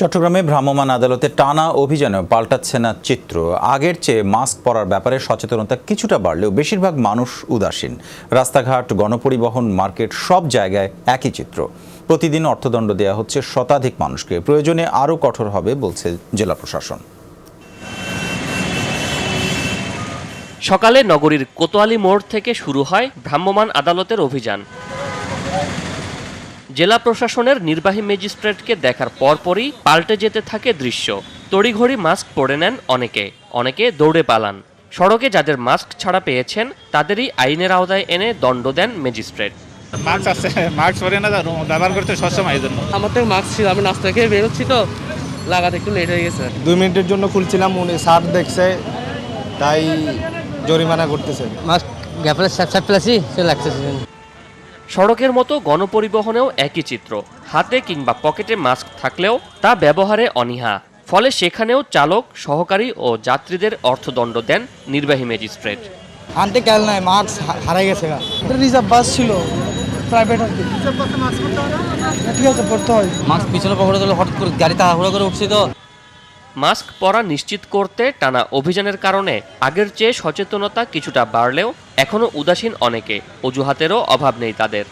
চট্টগ্রামে ভ্রাম্যমাণ আদালতে টানা অভিযানে পাল্টাচ্ছে না চিত্র। আগের চেয়ে মাস্ক পরার ব্যাপারে সচেতনতা কিছুটা বাড়লেও বেশিরভাগ মানুষ উদাসীন। রাস্তাঘাট, গণপরিবহন, মার্কেট সব জায়গায় একই চিত্র। প্রতিদিন অর্থদণ্ড দেওয়া হচ্ছে শতাধিক মানুষকে। প্রয়োজনে আরও কঠোর হবে বলছে জেলা প্রশাসন। সকালে নগরীর কোতোয়ালি মোড় থেকে শুরু হয় ভ্রাম্যমাণ আদালতের অভিযান। জেলা প্রশাসনের নির্বাহী ম্যাজিস্ট্রেটকে দেখার পরপরই পাল্টে যেতে থাকে দৃশ্য। তড়িঘড়ি মাস্ক পরে নেন অনেকে। অনেকে দৌড়ে পালান। সড়কে যাদের মাস্ক ছাড়া পেয়েছেন তাদেরই আইনের আওতায় এনে দণ্ড দেন ম্যাজিস্ট্রেট। মাস্ক আছে মাস্ক পরে না ব্যবহার করতে সবসময় এই জন্য। আমার তো মাস্ক ছিল আমি নাস্তা খেয়ে বেরোচ্ছি তো লাগাতে একটু লেট হয়ে গেছে। দুই মিনিটের জন্য খুলছিলাম উনি স্যার দেখছে তাই জরিমানা করতেছে। মাস্ক গ্যাপের সাপ সাপ লাগছে সড়কের মতো গণপরিবহনেও একই চিত্র। হাতে কিংবা পকেটে মাস্ক থাকলেও তা ব্যবহারে অনীহা। ফলে সেখানেও চালক সহকারী ও যাত্রীদের অর্থদণ্ড দেন নির্বাহী ম্যাজিস্ট্রেট। আনতে গেল নাই মাস্ক হারাই গেছে রিজার্ভ বাস ছিল প্রাইভেট আর কি। ঠিক আছে পড়তে হয়। মাস্ক পিছনে পকেটে দিলে হঠাৎ করে গাড়ি তাড়াহুড়ো করে উঠছি তো। মাস্ক পরা নিশ্চিত করতে টানা অভিযানের কারণে আগের চেয়ে সচেতনতা কিছুটা বাড়লেও এখনও উদাসীন অনেকে অজুহাতেরও অভাব নেই তাদের।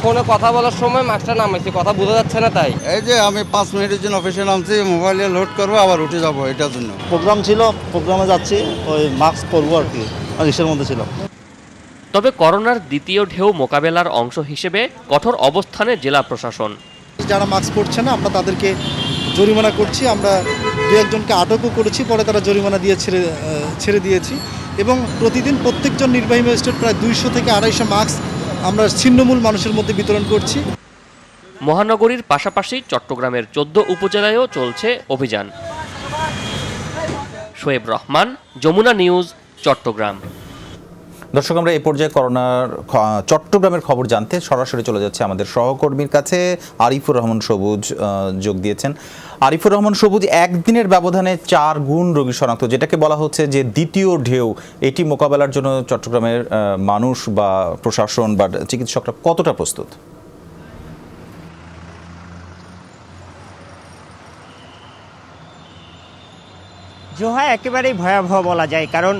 ফোনে কথা বলার সময় মাস্কটা নামাইছি কথা বোঝা যাচ্ছে না তাই। এই যে আমি পাঁচ মিনিটের জন্য অফিসে নামছি মোবাইলে লোড করব আবার উঠে যাব এটার জন্য। প্রোগ্রাম ছিল প্রোগ্রামে যাচ্ছি ওই মাস্ক পরবো আর কি রিক্সার মধ্যে ছিল। তবে করোনার দ্বিতীয় ঢেউ মোকাবেলার অংশ হিসেবে কঠোর অবস্থানে জেলা প্রশাসন। যারা মাস্ক পরছে না আমরা তাদেরকে জরিমানা করছি আমরা দু একজনকে আটকও করেছি, পরে তারা জরিমানা দিয়ে ছেড়ে ছেড়ে দিয়েছি। এবং প্রতিদিন প্রত্যেকজন নির্বাহী ম্যাজিস্ট্রেট প্রায় দুইশো থেকে আড়াইশো মাস্ক আমরা ছিন্নমূল মানুষের মধ্যে বিতরণ করছি। মহানগরীর পাশাপাশি চট্টগ্রামের চোদ্দ উপজেলায়ও চলছে অভিযান। শোয়েব রহমান, যমুনা নিউজ, চট্টগ্রাম। দর্শক, আমরা এই পর্যায়ে করোনার চট্টগ্রামের খবর জানতে সরাসরি চলে যাচ্ছে আমাদের সহকর্মীর কাছে। আরিফুর রহমান সবুজ যোগ দিয়েছেন। আরিফুর রহমান সবুজ, একদিনের ব্যবধানে চার গুণ রোগী শনাক্ত, যেটাকে বলা হচ্ছে যে দ্বিতীয় ঢেউ। এটি মোকাবেলার জন্য চট্টগ্রামের মানুষ বা প্রশাসন বা চিকিৎসকরা কতটা প্রস্তুত? জোহা একেবারেই ভয়াবহ বলা যায়, কারণ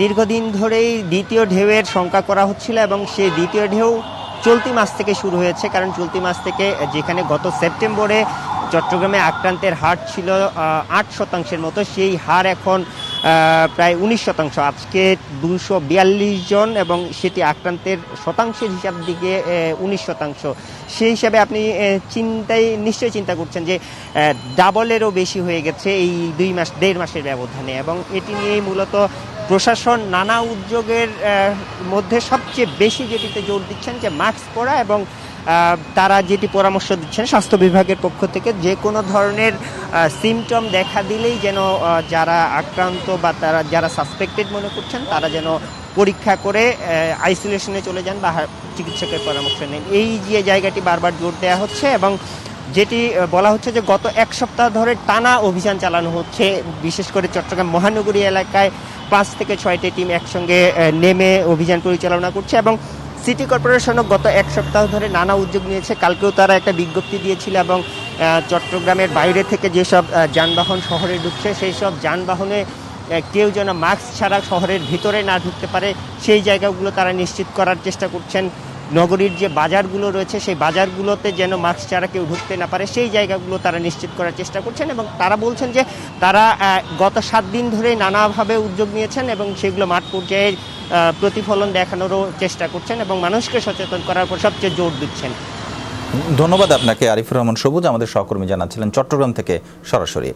দীর্ঘদিন ধরেই দ্বিতীয় ঢেউয়ের শঙ্কা করা হচ্ছিল এবং সেই দ্বিতীয় ঢেউ চলতি মাস থেকে শুরু হয়েছে, কারণ চলতি মাস থেকে যেখানে গত সেপ্টেম্বরে চট্টগ্রামে আক্রান্তের হার ছিল আট শতাংশের মতো, সেই হার এখন প্রায় উনিশ শতাংশ। আজকে দুশো বিয়াল্লিশ জন এবং সেটি আক্রান্তের শতাংশের হিসাব দিকে উনিশ শতাংশ। সেই হিসাবে আপনি চিন্তায় নিশ্চয়ই চিন্তা করছেন যে ডাবলেরও বেশি হয়ে গেছে এই দুই মাস, দেড় মাসের ব্যবধানে এবং এটি নিয়েই মূলত প্রশাসন নানা উদ্যোগের মধ্যে সবচেয়ে বেশি যেটিতে জোর দিচ্ছেন যে মাস্ক পরা এবং তারা যেটি পরামর্শ দিচ্ছেন স্বাস্থ্য বিভাগের পক্ষ থেকে যে কোনো ধরনের সিমটম দেখা দিলেই যেন যারা আক্রান্ত বা তারা, যারা সাসপেক্টেড মনে করছেন তারা যেন পরীক্ষা করে আইসোলেশনে চলে যান বা চিকিৎসকের পরামর্শ নেন। এই যে জায়গাটি বারবার জোর দেওয়া হচ্ছে এবং যেটি বলা হচ্ছে যে গত এক সপ্তাহ ধরে টানা অভিযান চালানো হচ্ছে, বিশেষ করে চট্টগ্রাম মহানগরী এলাকায় পাঁচ থেকে ছয়টি টিম একসঙ্গে নেমে অভিযান পরিচালনা করছে এবং সিটি কর্পোরেশনও গত এক সপ্তাহ ধরে নানা উদ্যোগ নিয়েছে। কালকেও তারা একটা বিজ্ঞপ্তি দিয়েছিল এবং চট্টগ্রামের বাইরে থেকে যেসব যানবাহন শহরে ঢুকছে, সেই সব যানবাহনে কেউ যেন মাস্ক ছাড়া শহরের ভিতরে না ঢুকতে পারে, সেই জায়গাগুলো তারা নিশ্চিত করার চেষ্টা করছেন। নগরীর যে বাজারগুলো রয়েছে, সেই বাজারগুলোতে যেন মাস্ক ছাড়া কেউ ঢুকতে না পারে, সেই জায়গাগুলো তারা নিশ্চিত করার চেষ্টা করছেন এবং তারা বলছেন যে তারা গত সাত দিন ধরে নানাভাবে উদ্যোগ নিয়েছেন এবং সেগুলো মাঠ পর্যায়ে প্রতিফলন দেখানোরও চেষ্টা করছেন এবং মানুষকে সচেতন করার পর সবচেয়ে জোর দিচ্ছেন। ধন্যবাদ আপনাকে, আরিফুর রহমান সবুজ, আমাদের সহকর্মী জানাচ্ছিলেন চট্টগ্রাম থেকে সরাসরি।